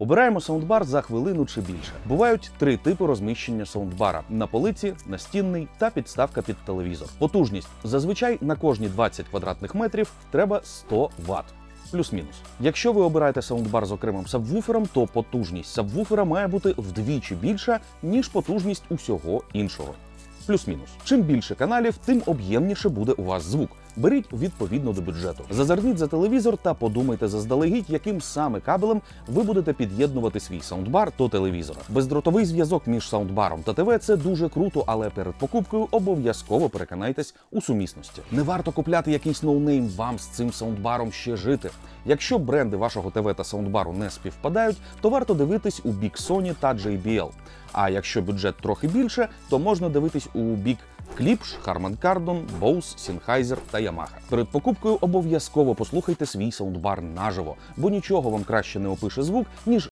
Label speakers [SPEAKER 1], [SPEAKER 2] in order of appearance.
[SPEAKER 1] Обираємо саундбар за хвилину чи більше. Бувають три типи розміщення саундбара: на полиці, настінний та підставка під телевізор. Потужність зазвичай на кожні 20 квадратних метрів треба 100 Вт. Плюс-мінус. Якщо ви обираєте саундбар з окремим сабвуфером, то потужність сабвуфера має бути вдвічі більша, ніж потужність усього іншого. Плюс-мінус. Чим більше каналів, тим об'ємніше буде у вас звук. Беріть відповідно до бюджету. Зазирніть за телевізор та подумайте заздалегідь, яким саме кабелем ви будете під'єднувати свій саундбар до телевізора. Бездротовий зв'язок між саундбаром та ТВ це дуже круто, але перед покупкою обов'язково переконайтесь у сумісності. Не варто купляти якийсь ноунейм вам з цим саундбаром ще жити. Якщо бренди вашого ТВ та саундбару не співпадають, то варто дивитись у бік Sony та JBL. А якщо бюджет трохи більше, то можна дивитись у бік Кліпш, Harman Kardon, Bose, Sennheiser та Yamaha. Перед покупкою обов'язково послухайте свій саундбар наживо, бо нічого вам краще не опише звук, ніж